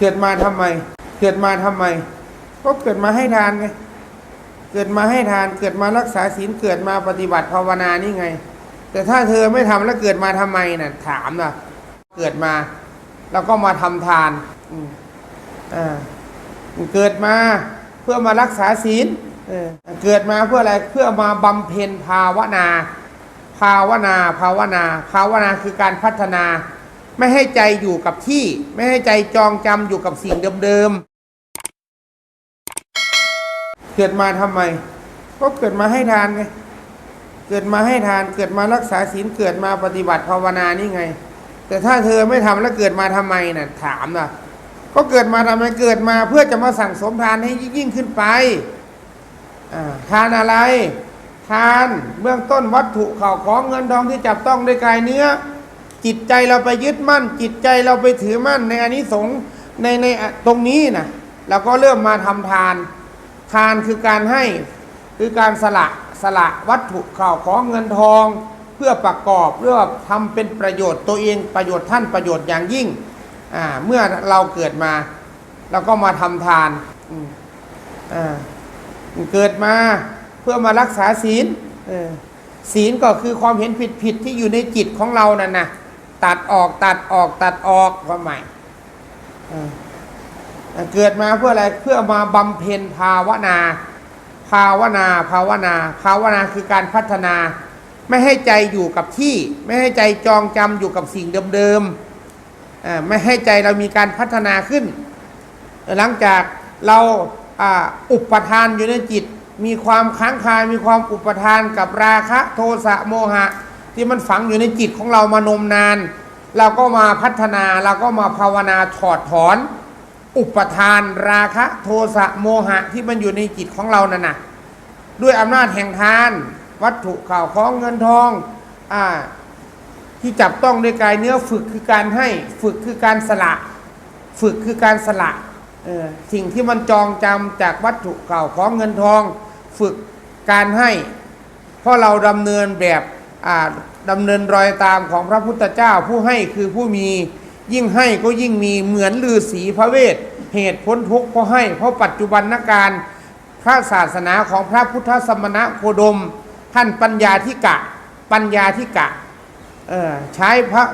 เกิดมาทำไม เกิดมาทำไม ก็เกิดมาให้ทานไง เกิดมาให้ทาน เกิดมารักษาศีล เกิดมาปฏิบัติภาวนานี่ไง แต่ถ้าเธอไม่ทำแล้วเกิดมาทำไมน่ะ ถามน่ะเกิดมา แล้วก็มาทำทานอืมอ่าเกิดมาเพื่อมารักษาศีลเออเกิดมาเพื่ออะไร เพื่อมาบำเพ็ญภาวนา ภาวนา ภาวนา ภาวนาคือการพัฒนา ไม่ให้ใจอยู่กับที่ ไม่ให้ใจจองจำอยู่กับสิ่งเดิมๆ เกิดมาทำไม ก็เกิดมาให้ทานไง เกิดมาให้ทาน เกิดมารักษาศีล เกิดมาปฏิบัติภาวนานี่ไง แต่ถ้าเธอไม่ทำแล้วเกิดมาทำไมน่ะ ถามน่ะก็เกิดมาทำไม เกิดมาเพื่อจะมาสั่งสมทานให้ยิ่งขึ้นไปทานอะไร ทานเบื้องต้นวัตถุข่าวของเงินทองที่จับต้องด้วยกายเนื้อ จิตใจเราไปยึดมั่น จิตใจเราไปถือมั่นในอานิสงส์ในในตรงนี้นะเราก็เริ่มมาทำทาน ทานคือการให้คือการสละสละวัตถุข่าวของเงินทอง เพื่อประกอบเพื่อทำเป็นประโยชน์ตัวเองประโยชน์ท่านประโยชน์อย่างยิ่งอ่าเมื่อเราเกิดมาเราก็มาทำทานอ่าเกิดมาเพื่อมารักษาศีลศีลก็คือความเห็นผิดผิดที่อยู่ในจิตของเรานั่นนะ ตัดออกตัดออกตัดออกความหมายอ่เกิดมาเพื่ออะไรเพื่อมาบำเพ็ญภาวนา ภาวนาภาวนา ภาวนาคือการพัฒนา ไม่ให้ใจอยู่กับที่ ไม่ให้ใจจองจำอยู่กับสิ่งเดิมๆไม่ให้ใจเรามีการพัฒนาขึ้น หลังจากเราอ่าอุปทานอยู่ในจิต มีความค้างคามีความอุปทานกับราคะโทสะโมหะ ที่มันฝังอยู่ในจิตของเรามานมนาน เราก็มาพัฒนาเราก็มาภาวนาถอดถอน อุปทานราคะโทสะโมหะที่มันอยู่ในจิตของเรานั่นนะด้วยอำนาจแห่งทาน วัตถุข่าวของเงินทองอ่าที่จับต้องด้วยกายเนื้อฝึกคือการให้ฝึกคือการสละ ฝึกคือการสละสิ่งที่มันจองจำจากวัตถุเก่าของเงินทอง ฝึกการให้ เพราะเราดำเนินแบบ ดำเนินรอยตามของพระพุทธเจ้าผู้ให้คือผู้มียิ่งให้ก็ยิ่งมีเหมือนลือศีพระเวท เหตุพ้นทุกข์เพราะให้ เพราะปัจจุบันนการพระศาสนาของพระพุทธสมณะโคดม ท่านปัญญาธิกะ ปัญญาธิกะใช้พระ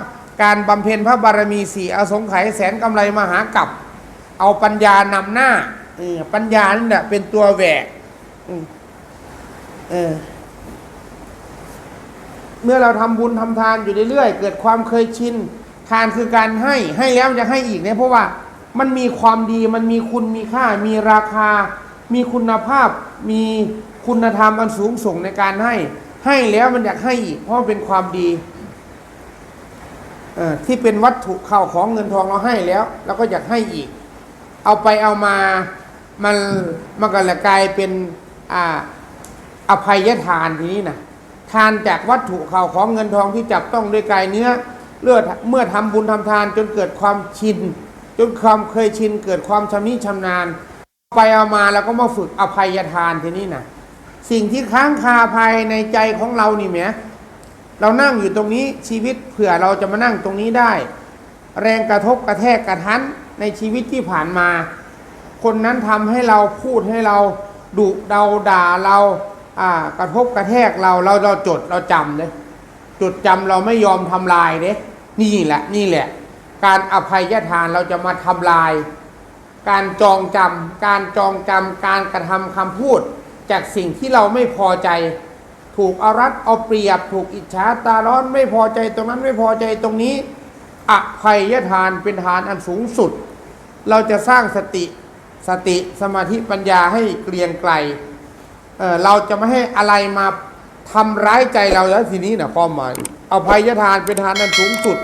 การบำเพ็ญพระบารมีสี่อสงไขยแสนกำไรมหากับ เอาปัญญานำหน้าปัญญานี่แหละเป็นตัวแหวกเออ เมื่อเราทำบุญทำทานอยู่เรื่อยๆเกิดความเคยชินทานคือการให้ให้แล้วจะให้อีกเนี่ยเพราะว่ามันมีความดีมันมีคุณมีค่า มีราคา มีคุณภาพ มีคุณธรรมอันสูงส่งในการให้ ให้แล้วมันอยากให้อีกเพราะเป็นความดีเออที่เป็นวัตถุเข้าของเงินทองเราให้แล้วเราก็อยากให้อีก เอาไปเอามามันมันก็เลยกลายเป็นอ่าอภัยทานทีนี้นะ ทานจากวัตถุเข้าของเงินทองที่จับต้องด้วยกายเนื้อเลือดเมื่อทำบุญทำทานจนเกิดความชิน จนความเคยชินเกิดความชำนิชำนาญ ไปเอามาแล้วก็มาฝึกอภัยทานทีนี้นะสิ่งที่ค้างคาภายในใจของเรานี่แหมเรานั่งอยู่ตรงนี้ชีวิตเผื่อเราจะมานั่งตรงนี้ได้ แรงกระทบกระแทกกระทันในชีวิตที่ผ่านมา คนนั้นทำให้เราพูดให้เราดุเราด่าเรา กระทบกระแทกเราเราเราจดเราจำเลยจดจำเราไม่ยอมทำลายเด้นี่แหละนี่แหละ การอภัยทานเราจะมาทำลาย การจองจำการจองจำการกระทำคำพูด จากสิ่งที่เราไม่พอใจ ถูกอารัดเอาเปรียบ ถูกอิจฉาตาร้อนไม่พอใจตรงนั้นไม่พอใจตรงนี้อภัยทานเป็นทานอันสูงสุด เราจะสร้างสติสติสมาธิปัญญาให้เกรียงไกล เราจะไม่ให้อะไรมาทำร้ายใจเราแล้วทีนี้นะความหมายอภัยทานเป็นทานนันสูงสุด